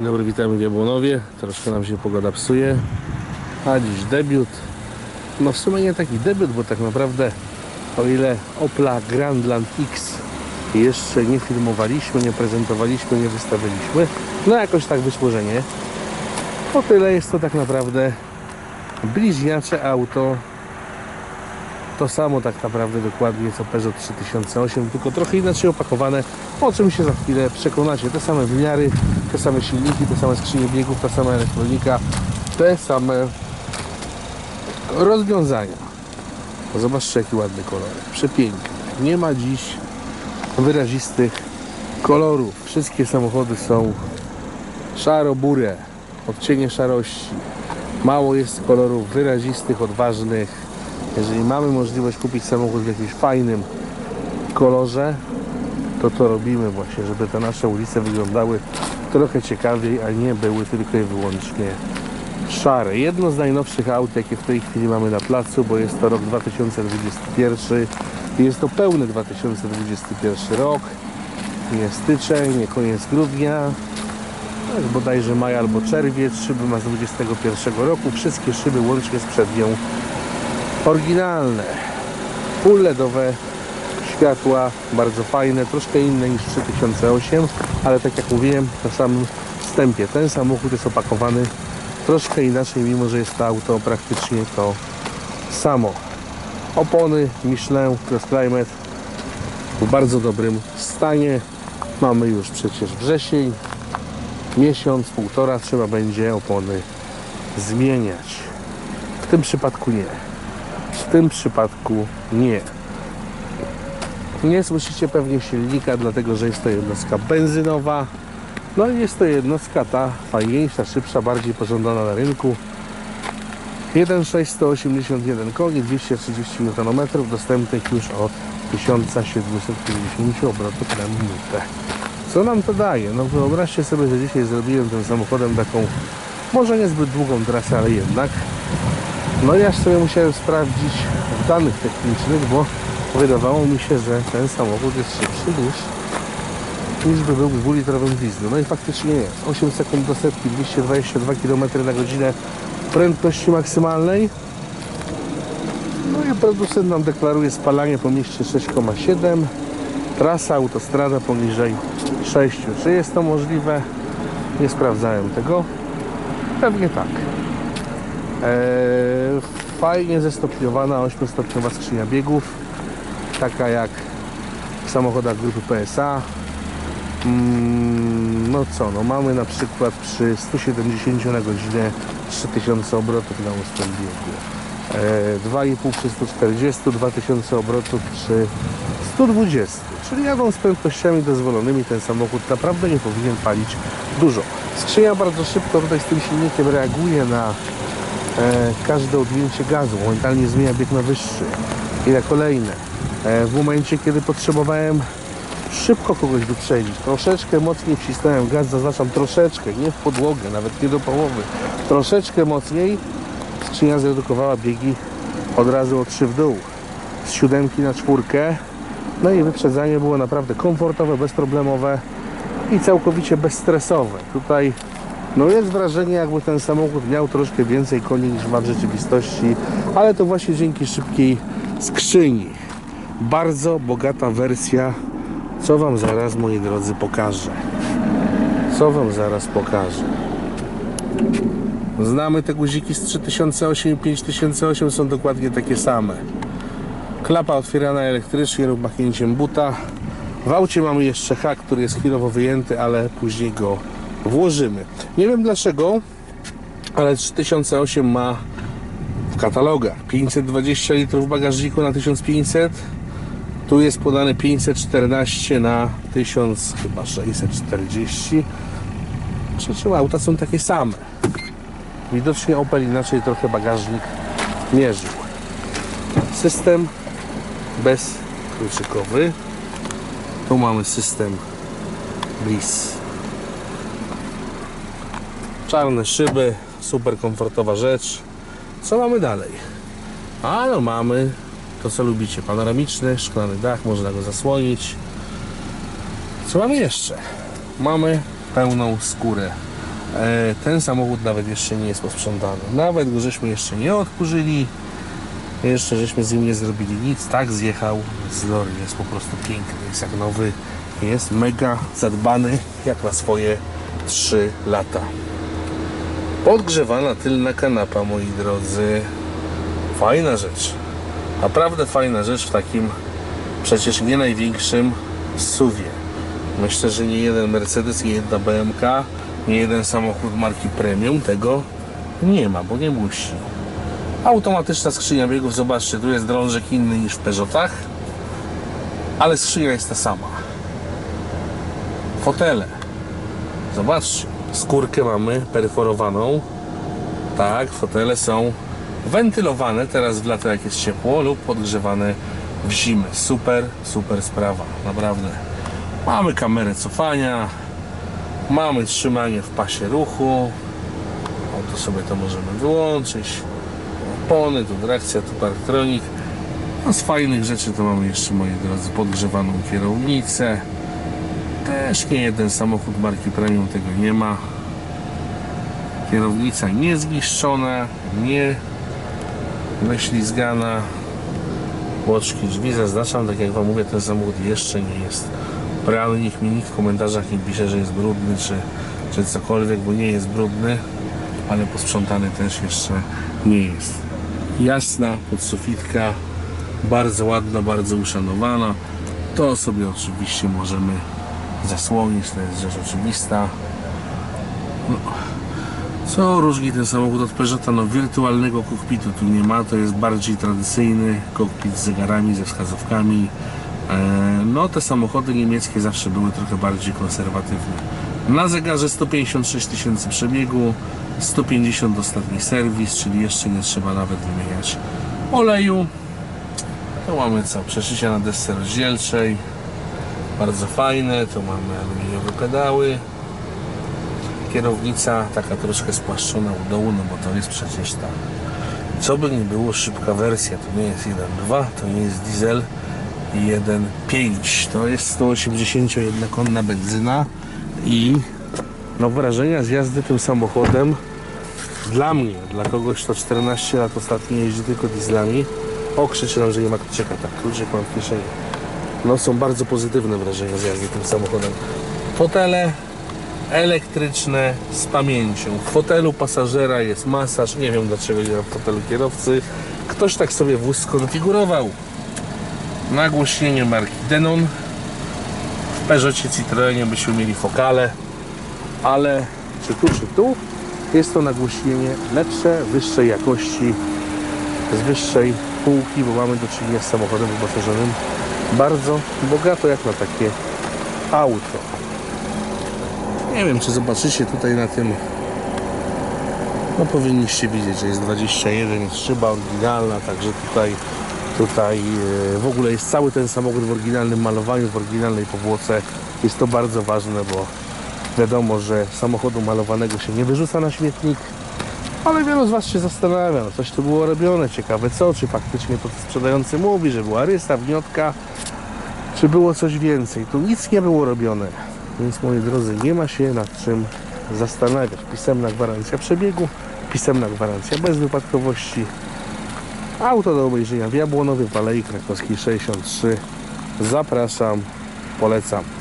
Dzień Dobry, witamy w Jabłonowie. Troszkę nam się pogoda psuje. A dziś debiut. No w sumie nie taki debiut, bo tak naprawdę o ile Opla Grandland X jeszcze nie filmowaliśmy, nie prezentowaliśmy, nie wystawiliśmy, no jakoś tak wyszło, że nie. O tyle jest to tak naprawdę bliźniacze auto. To samo tak naprawdę dokładnie co Peugeot 3008, tylko trochę inaczej opakowane, o czym się za chwilę przekonacie. Te same wymiary, te same silniki, te same skrzynie biegów, ta sama elektronika, te same rozwiązania. Zobaczcie jaki ładny kolor, przepiękny. Nie ma dziś wyrazistych kolorów. Wszystkie samochody są szaro-burę, odcienie szarości. Mało jest kolorów wyrazistych, odważnych. Jeżeli mamy możliwość kupić samochód w jakimś fajnym kolorze, to to robimy właśnie, żeby te nasze ulice wyglądały trochę ciekawiej, a nie były tylko i wyłącznie szare. Jedno z najnowszych aut, jakie w tej chwili mamy na placu, bo jest to rok 2021 i jest to pełny 2021 rok. Nie styczeń, nie koniec grudnia, jest bodajże maj albo czerwiec, szyby ma z 2021 roku, wszystkie szyby łącznie z przednią oryginalne. Full LEDowe światła, bardzo fajne, troszkę inne niż 3008, ale tak jak mówiłem na samym wstępie, ten samochód jest opakowany troszkę inaczej, mimo że jest to auto praktycznie to samo. Opony Michelin Cross Climate w bardzo dobrym stanie. Mamy już przecież wrzesień, miesiąc, półtora trzeba będzie opony zmieniać. W tym przypadku nie. W tym przypadku nie. Nie słyszycie pewnie silnika, dlatego że jest to jednostka benzynowa. No i jest to jednostka ta fajniejsza, szybsza, bardziej pożądana na rynku. 1,681 koni, 230 Nm, dostępnych już od 1750 obrotów na minutę. Co nam to daje? No wyobraźcie sobie, że dzisiaj zrobiłem tym samochodem taką, może niezbyt długą trasę, ale jednak. No i aż sobie musiałem sprawdzić w danych technicznych, bo wydawało mi się, że ten samochód jest szybszy niż, niż by był dwulitrowym dieslem. No i faktycznie jest. 8 sekund do setki, 222 km na godzinę prędkości maksymalnej. No i producent nam deklaruje spalanie po mieście 6,7. Trasa autostrada poniżej 6. Czy jest to możliwe? Nie sprawdzałem tego. Pewnie tak. Eee, fajnie zestopniowana 8-stopniowa skrzynia biegów, taka jak w samochodach grupy PSA. Mm, no co, no mamy na przykład przy 170 na godzinę 3000 obrotów na ósmym biegu. Eee, 2,5 przy 140, 2000 obrotów przy 120. Czyli jadą z prędkościami dozwolonymi ten samochód naprawdę nie powinien palić dużo. Skrzynia bardzo szybko tutaj z tym silnikiem reaguje na e, każde odjęcie gazu, momentalnie zmienia bieg na wyższy i na kolejne. E, w momencie, kiedy potrzebowałem szybko kogoś wyprzedzić, troszeczkę mocniej wcisnąłem gaz, zaznaczam troszeczkę, nie w podłogę, nawet nie do połowy, troszeczkę mocniej, skrzynia zredukowała biegi od razu o 3 w dół, z siódemki na czwórkę, no i wyprzedzanie było naprawdę komfortowe, bezproblemowe i całkowicie bezstresowe. Tutaj no jest wrażenie, jakby ten samochód miał troszkę więcej koni niż ma w rzeczywistości, ale to właśnie dzięki szybkiej skrzyni. Bardzo bogata wersja, co Wam zaraz, moi drodzy, pokażę. Co Wam zaraz pokażę. Znamy te guziki z 3008 i 5008 są dokładnie takie same. Klapa otwierana elektrycznie lub machnięciem buta. W aucie mamy jeszcze hak, który jest chwilowo wyjęty, ale później go włożymy. Nie wiem dlaczego, ale 3008 ma w katalogach 520 litrów bagażniku na 1500. Tu jest podane 514 na 1000, chyba 640. Przy czym auta są takie same. Widocznie Opel inaczej trochę bagażnik mierzył. System bezkluczykowy. Tu mamy system Bliss czarne szyby, super komfortowa rzecz. Co mamy dalej? A no mamy to co lubicie, panoramiczny, szklany dach, można go zasłonić. Co mamy jeszcze? Mamy pełną skórę E, ten samochód nawet jeszcze nie jest posprzątany. Nawet go żeśmy jeszcze nie odkurzyli. Jeszcze żeśmy z nim nie zrobili nic. Tak zjechał z. Jest po prostu piękny. Jest jak nowy. Jest mega zadbany jak na swoje 3 lata. Podgrzewana tylna kanapa, moi drodzy. Fajna rzecz. Naprawdę fajna rzecz w takim przecież nie największym suwie. Myślę, że nie jeden Mercedes, nie jedna BMK, nie jeden samochód marki premium tego nie ma, bo nie musi. Automatyczna skrzynia biegów, zobaczcie, tu jest drążek inny niż w Peugeotach, ale skrzynia jest ta sama. Fotele. Zobaczcie, skórkę mamy perforowaną. Tak, fotele są wentylowane teraz w lato jak jest ciepło lub podgrzewane w zimę. Super, super sprawa, naprawdę. Mamy kamerę cofania, mamy trzymanie w pasie ruchu. O, to sobie to możemy wyłączyć. Opony, tu trakcja, tu parktronik. No z fajnych rzeczy to mamy jeszcze, moi drodzy, podgrzewaną kierownicę. Też nie jeden samochód marki premium tego nie ma. Kierownica nie zniszczona, nie wyślizgana. Łoczki drzwi zaznaczam, tak jak Wam mówię, ten samochód jeszcze nie jest prany. Niech mi nikt w komentarzach nie pisze, że jest brudny, czy, czy cokolwiek, bo nie jest brudny, ale posprzątany też jeszcze nie jest. Jasna podsufitka, bardzo ładna, bardzo uszanowana. To sobie oczywiście możemy zasłonić, to jest rzecz oczywista. No, co różni ten samochód od Peugeota? No wirtualnego kokpitu tu nie ma, to jest bardziej tradycyjny kokpit z zegarami, ze wskazówkami. E, No te samochody niemieckie zawsze były trochę bardziej konserwatywne. Na zegarze 156 tysięcy przebiegu, 150 ostatni serwis, czyli jeszcze nie trzeba nawet wymieniać oleju. Tu mamy co? Przeszycia na desce rozdzielczej. Bardzo fajne. Tu mamy aluminiowe pedały kierownica taka troszkę spłaszczona u dołu, no bo to jest przecież ta co by nie było szybka wersja, to nie jest 1.2, to nie jest diesel 1.5 to jest 181 konna benzyna i no wrażenia z jazdy tym samochodem dla mnie, dla kogoś kto 14 lat ostatnio jeździ tylko dieslami o krzyczy nam, że nie ma kluczyka, tak, kluczyk mam w kieszeni no są bardzo pozytywne wrażenia z jazdy tym samochodem fotele elektryczne z pamięcią. W fotelu pasażera jest masaż. Nie wiem dlaczego nie ma w fotelu kierowcy. Ktoś tak sobie wóz skonfigurował. Nagłośnienie marki Denon. W Peugeotie Citroenie byśmy mieli fokale, ale czy tu, czy tu jest to nagłośnienie lepsze, wyższej jakości, z wyższej półki, bo mamy do czynienia z samochodem wyposażonym bardzo bogato jak na takie auto. Nie wiem, czy zobaczycie tutaj na tym. No powinniście widzieć, że jest 21, jest szyba oryginalna, także tutaj tutaj e, w ogóle jest cały ten samochód w oryginalnym malowaniu, w oryginalnej powłoce. Jest to bardzo ważne, bo wiadomo, że samochodu malowanego się nie wyrzuca na śmietnik. Ale wielu z Was się zastanawia, no coś tu było robione, ciekawe co, czy faktycznie to sprzedający mówi, że była rysa, wniotka, czy było coś więcej. Tu nic nie było robione. Więc moi drodzy, nie ma się nad czym zastanawiać. Pisemna gwarancja przebiegu, pisemna gwarancja bez wypadkowości. Auto do obejrzenia w Jabłonowie w Alei Krakowskiej 63. Zapraszam, polecam.